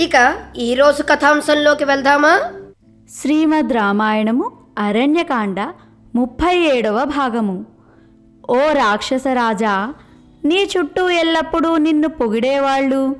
ఇక ఈరోజు కథాంశంలోకి వెళ్దామా? శ్రీమద్ రామాయణము అరణ్యకాండ ముప్పై ఏడవ భాగము. ఓ రాక్షసరాజా నీ చుట్టూ ఎల్లప్పుడూ నిన్ను పొగిడేవాళ్ళు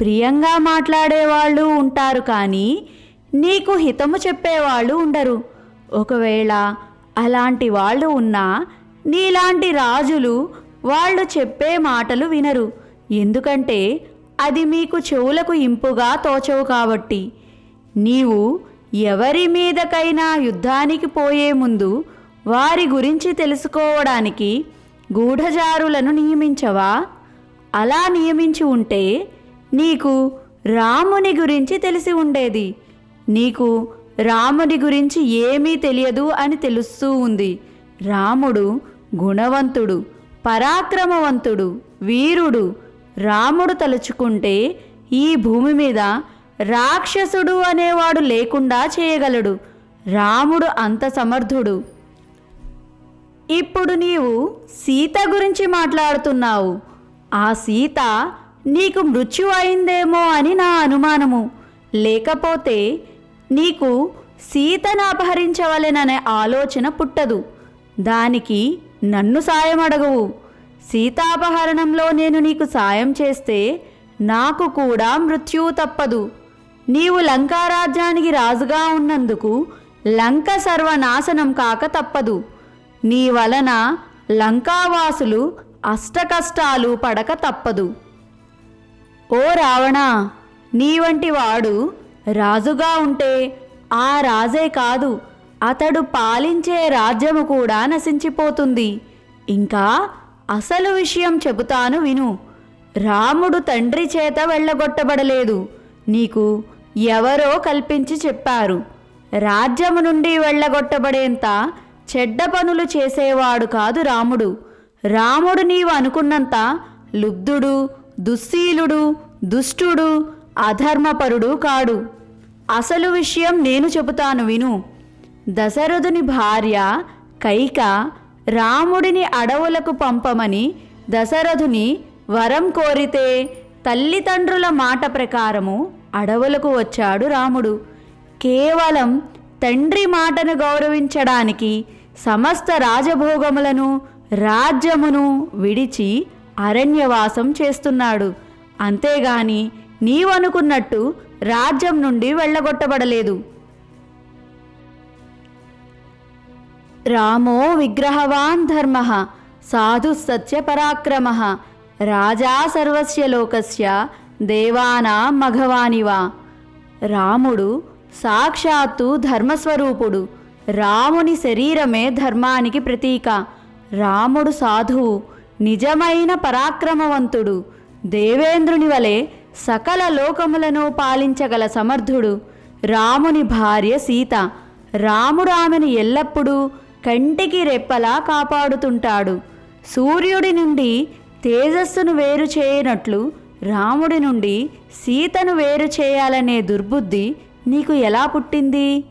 ప్రియంగా మాట్లాడేవాళ్ళు ఉంటారు కానీ నీకు హితము చెప్పేవాళ్ళు ఉండరు. ఒకవేళ అలాంటి వాళ్ళు ఉన్నా నీలాంటి రాజులు వాళ్ళు చెప్పే మాటలు వినరు. ఎందుకంటే అది మీకు చెవులకు ఇంపుగా తోచవు కాబట్టి. నీవు ఎవరి మీదకైనా యుద్ధానికి పోయే ముందు వారి గురించి తెలుసుకోవడానికి గూఢచారులను నియమించవా? అలా నియమించి ఉంటే నీకు రాముని గురించి తెలిసి ఉండేది. నీకు రాముని గురించి ఏమీ తెలియదు అని తెలుస్తూ ఉంది. రాముడు గుణవంతుడు పరాక్రమవంతుడు వీరుడు రాముడు తలుచుకుంటే ఈ భూమి మీద రాక్షసుడు అనేవాడు లేకుండా చేయగలడు. రాముడు అంత సమర్థుడు. ఇప్పుడు నీవు సీత గురించి మాట్లాడుతున్నావు. ఆ సీత నీకు మృత్యు అయిందేమో అని నా అనుమానము. లేకపోతే నీకు సీతను అపహరించవలెననే ఆలోచన పుట్టదు. దానికి నన్ను సాయం అడగవు సీతాపహరణంలో నేను నీకు సాయం చేస్తే నాకు కూడా మృత్యువు తప్పదు. నీవు లంకారాజ్యానికి రాజుగా ఉన్నందుకు లంక సర్వనాశనం కాక తప్పదు. నీ వలన లంకావాసులు అష్టకష్టాలు పడక తప్పదు. ఓ రావణ నీ వంటి వాడు రాజుగా ఉంటే ఆ రాజే కాదు అతడు పాలించే రాజ్యము కూడా నశించిపోతుంది. ఇంకా అసలు విషయం చెబుతాను విను. రాముడు తండ్రి చేత వెళ్ళగొట్టబడలేదు. నీకు ఎవరో కల్పించి చెప్పారు. రాజ్యము నుండి వెళ్ళగొట్టబడేంత చెడ్డ పనులు చేసేవాడు కాదు రాముడు. రాముడు నీవు అనుకున్నంత లుబ్ధుడు దుశ్శీలుడు దుష్టుడు అధర్మపరుడు కాడు. అసలు విషయం నేను చెబుతాను విను. దశరథుని భార్య కైక రాముడిని అడవులకు పంపమని దశరథుని వరం కోరితే తల్లిదండ్రుల మాట ప్రకారము అడవులకు వచ్చాడు రాముడు. కేవలం తండ్రి మాటను గౌరవించడానికి సమస్త రాజభోగములను రాజ్యమును విడిచి అరణ్యవాసం చేస్తున్నాడు. అంతేగాని నీవనుకున్నట్టు రాజ్యం నుండి వెళ్ళగొట్టబడలేదు. రామో విగ్రహవాన్ ధర్మ సాధు సత్యపరాక్రమ రాజా సర్వస్య లోకస్య దేవానా మఘవానివా. రాముడు సాక్షాత్తు ధర్మస్వరూపుడు రాముని శరీరమే ధర్మానికి ప్రతీక. రాముడు సాధువు నిజమైన పరాక్రమవంతుడు దేవేంద్రుని వలె సకల లోకములను పాలించగల సమర్థుడు. రాముని భార్య సీత రాముడు ఆమెను ఎల్లప్పుడూ కంటికి రెప్పలా కాపాడుతుంటాడు. సూర్యుడి నుండి తేజస్సును వేరు చేయనట్లు రాముడి నుండి సీతను వేరు చేయాలనే దుర్బుద్ధి నీకు ఎలా పుట్టింది?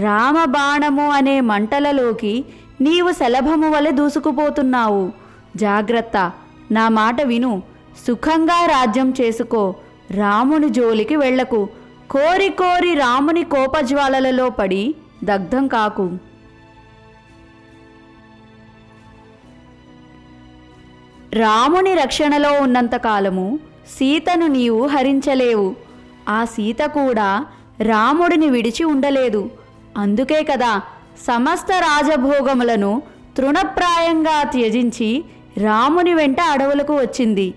రామబాణము అనే మంటలలోకి నీవు శలభము వలె దూసుకుపోతున్నావు. జాగ్రత్త నా మాట విను. సుఖంగా రాజ్యం చేసుకో. రాముని జోలికి వెళ్ళకు కోరి కోరి రాముని కోపజ్వాలలలో పడి దగ్ధం కాకు. రాముని రక్షణలో ఉన్నంతకాలము సీతను నీవు హరించలేవు. ఆ సీత కూడా రాముడిని విడిచి ఉండలేదు. అందుకే కదా సమస్త రాజభోగములను తృణప్రాయంగా త్యజించి రాముని వెంట అడవులకు వచ్చింది.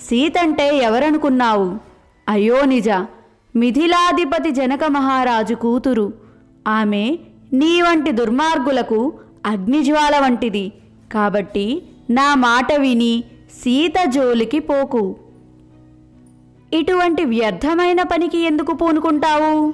సీతంటే ఎవరనుకున్నావు? అయ్యో నిజ మిథిలాధిపతి జనక మహారాజు కూతురు. ఆమె నీ వంటి దుర్మార్గులకు అగ్నిజ్వాల వంటిది. కాబట్టి నా మాట విని సీత జోలికి పోకు. ఇటువంటి వ్యర్థమైన పనికి ఎందుకు పూనుకుంటావు?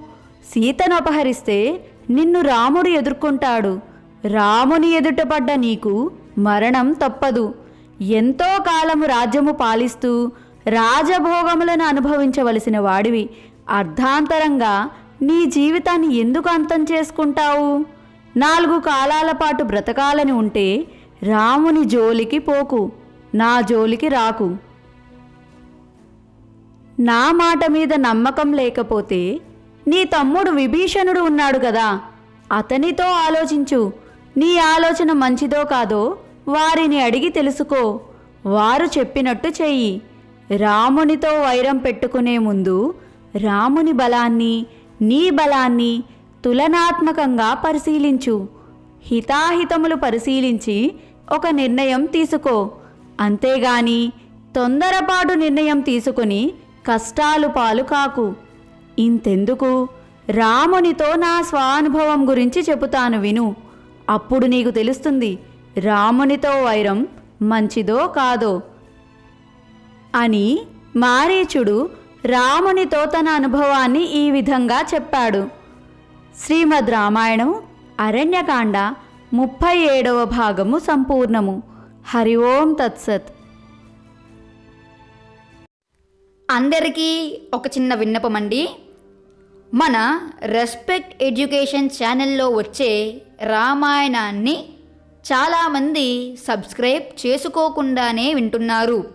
సీతను అపహరిస్తే నిన్ను రాముడు ఎదుర్కొంటాడు. రాముని ఎదుట పడ్డ నీకు మరణం తప్పదు. ఎంతో కాలము రాజ్యము పాలిస్తూ రాజభోగములను అనుభవించవలసిన వాడివి. అర్ధాంతరంగా నీ జీవితాన్ని ఎందుకు అంతం చేసుకుంటావు? నాలుగు కాలాల పాటు బ్రతకాలని ఉంటే రాముని జోలికి పోకు నా జోలికి రాకు. నా మాట మీద నమ్మకం లేకపోతే నీ తమ్ముడు విభీషణుడు ఉన్నాడు కదా అతనితో ఆలోచించు. నీ ఆలోచన మంచిదో కాదో వారిని అడిగి తెలుసుకో. వారు చెప్పినట్టు చెయ్యి. రామునితో వైరం పెట్టుకునే ముందు రాముని బలాన్ని నీ బలాన్ని తులనాత్మకంగా పరిశీలించు. హితాహితములు పరిశీలించి ఒక నిర్ణయం తీసుకో. అంతేగాని తొందరపాటు నిర్ణయం తీసుకుని కష్టాలు పాలు కాకు. ఇంతెందుకు? రామునితో నా స్వానుభవం గురించి చెబుతాను విను. అప్పుడు నీకు తెలుస్తుంది రామునితో వైరం మంచిదో కాదో. అని మారీచుడు రామునితో తన అనుభవాన్ని ఈ విధంగా చెప్పాడు. శ్రీమద్ రామాయణం అరణ్యకాండ ముప్పై ఏడవ భాగము సంపూర్ణము. హరి ఓం తత్సత్. అందరికీ ఒక చిన్న విన్నపం అండి మన రెస్పెక్ట్ ఎడ్యుకేషన్ ఛానల్లో వచ్చే రామాయణాన్ని చాలామంది సబ్స్క్రైబ్ చేసుకోకుండానే వింటున్నారు.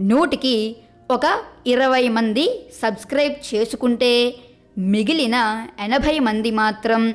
నూటికి ఒక ఇరవై మంది సబ్స్క్రైబ్ చేసుకుంటే మిగిలిన ఎనభై మంది మాత్రం